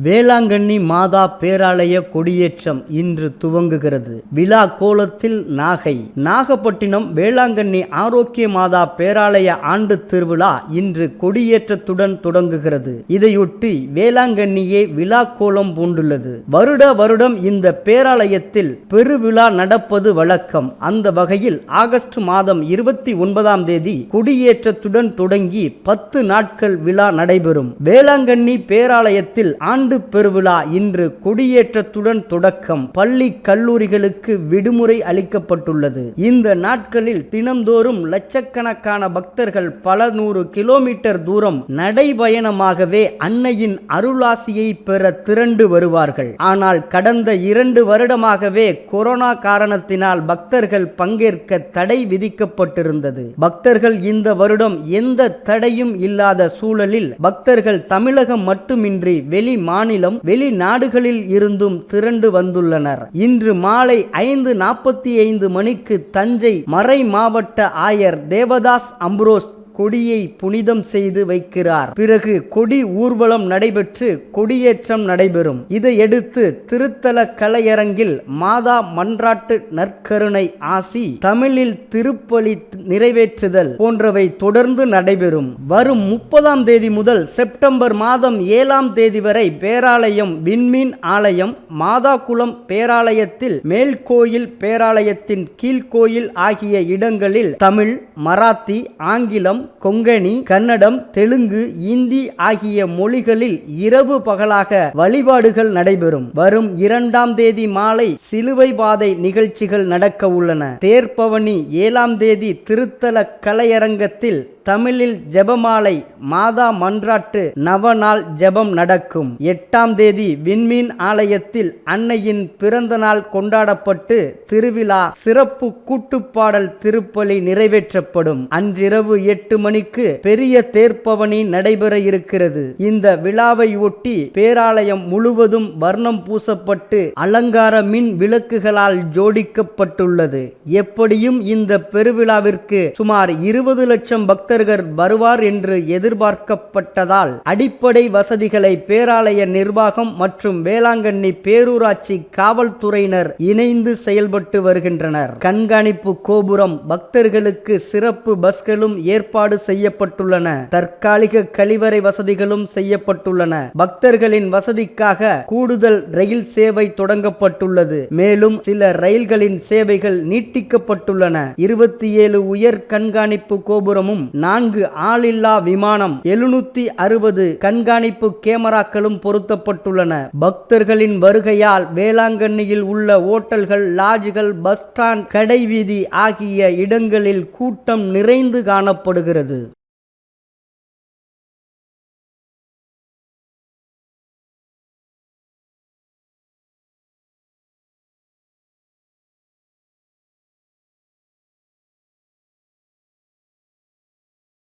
வேளாங்கண்ணி மாதா பேராலய கொடியேற்றம் இன்று துவங்குகிறது. விழா கோலத்தில் நாகை. நாகப்பட்டினம் வேளாங்கண்ணி ஆரோக்கிய மாதா பேராலய ஆண்டு திருவிழா இன்று கொடியேற்றத்துடன் தொடங்குகிறது. இதையொட்டி வேளாங்கண்ணியே விழா கோலம் பூண்டுள்ளது. வருட வருடம் இந்த பேராலயத்தில் பெருவிழா நடப்பது வழக்கம். அந்த வகையில் ஆகஸ்ட் மாதம் இருபத்தி ஒன்பதாம் தேதி கொடியேற்றத்துடன் தொடங்கி பத்து நாட்கள் விழா நடைபெறும். வேளாங்கண்ணி பேராலயத்தில் ஆண்டு பெருவிழா இன்று கொடியேற்றத்துடன் தொடக்கம். பள்ளி கல்லூரிகளுக்கு விடுமுறை அளிக்கப்பட்டுள்ளது. இந்த நாட்களில் தினம்தோறும் லட்சக்கணக்கான பக்தர்கள் பல நூறு கிலோமீட்டர் தூரம் நடைபயணமாகவே அன்னையின் அருளாசியை பெற திரண்டு வருவார்கள். ஆனால் கடந்த இரண்டு வருடமாகவே கொரோனா காரணத்தினால் பக்தர்கள் பங்கேற்க தடை விதிக்கப்பட்டிருந்தது. பக்தர்கள் இந்த வருடம் எந்த தடையும் இல்லாத சூழலில் பக்தர்கள் தமிழகம் மட்டுமின்றி வெளி மாநிலம் வெளிநாடுகளில் இருந்தும் திரண்டு வந்துள்ளனர். இன்று மாலை ஐந்து நாற்பத்தி ஐந்து மணிக்கு தஞ்சை மறை மாவட்ட ஆயர் தேவதாஸ் அம்ப்ரோஸ் கொடியை புனிதம் செய்து வைக்கிறார். பிறகு கொடி ஊர்வலம் நடைபெற்று கொடியேற்றம் நடைபெறும். இதையடுத்து திருத்தல கலையரங்கில் மாதா மன்றாட்டு நற்கருணை ஆசி தமிழில் திருப்பலி நிறைவேற்றுதல் போன்றவை தொடர்ந்து நடைபெறும். வரும் முப்பதாம் தேதி முதல் செப்டம்பர் மாதம் ஏழாம் தேதி வரை பேராலயம் விண்மீன் ஆலயம் மாதாகுளம் பேராலயத்தில் மேல்கோயில் பேராலயத்தின் கீழ்கோயில் ஆகிய இடங்களில் தமிழ் மராத்தி ஆங்கிலம் கொங்கணி கன்னடம் தெலுங்கு இந்தி ஆகிய மொழிகளில் இரவு பகலாக வழிபாடுகள் நடைபெறும். வரும் இரண்டாம் தேதி மாலை சிலுவை பாதை நிகழ்ச்சிகள் நடக்க உள்ளன. தேர்ப்பவனி ஏழாம் தேதி திருத்தல கலையரங்கத்தில் தமிழில் ஜெபமாலை மாதா மன்றாட்டு நவநாள் ஜெபம் நடக்கும். எட்டாம் தேதி விண்மீன் ஆலயத்தில் அன்னையின் பிறந்த நாள் கொண்டாடப்பட்டு திருவிழா சிறப்பு கூட்டுப்பாடல் திருப்பலி நிறைவேற்றப்படும். அன்றிரவு எட்டு மணிக்கு பெரிய தேர்ப்பவனி நடைபெற இருக்கிறது. இந்த விழாவை ஒட்டி பேராலயம் முழுவதும் வர்ணம் பூசப்பட்டு அலங்கார மின் விளக்குகளால் ஜோடிக்கப்பட்டுள்ளது. எப்படியும் இந்த பெருவிழாவிற்கு சுமார் இருபது லட்சம் பக்தர்கள் வருவார் என்று எதிர்பார்க்கப்பட்டதால் அடிப்படை வசதிகளை பேராலய நிர்வாகம் மற்றும் வேளாங்கண்ணி பேரூராட்சி காவல்துறையினர் இணைந்து செயல்பட்டு வருகின்றனர். கண்காணிப்பு கோபுரம் பக்தர்களுக்கு சிறப்பு பஸ்களும் ஏற்பாடு செய்யப்பட்டுள்ளன. தற்காலிக கழிவறை வசதிகளும் செய்யப்பட்டுள்ளன. பக்தர்களின் வசதிக்காக கூடுதல் ரயில் சேவை தொடங்கப்பட்டுள்ளது. மேலும் சில ரயில்களின் சேவைகள் நீட்டிக்கப்பட்டுள்ளன. இருபத்தி ஏழு உயர் கண்காணிப்பு கோபுரமும் நான்கு ஆளில்லா விமானம் எழுநூத்தி அறுபது கண்காணிப்பு கேமராக்களும் பொருத்தப்பட்டுள்ளன. பக்தர்களின் வருகையால் வேளாங்கண்ணியில் உள்ள ஓட்டல்கள் லாட்ஜ்கள் பஸ் ஸ்டாண்ட் கடைவீதி ஆகிய இடங்களில் கூட்டம் நிறைந்து காணப்படுகிறது.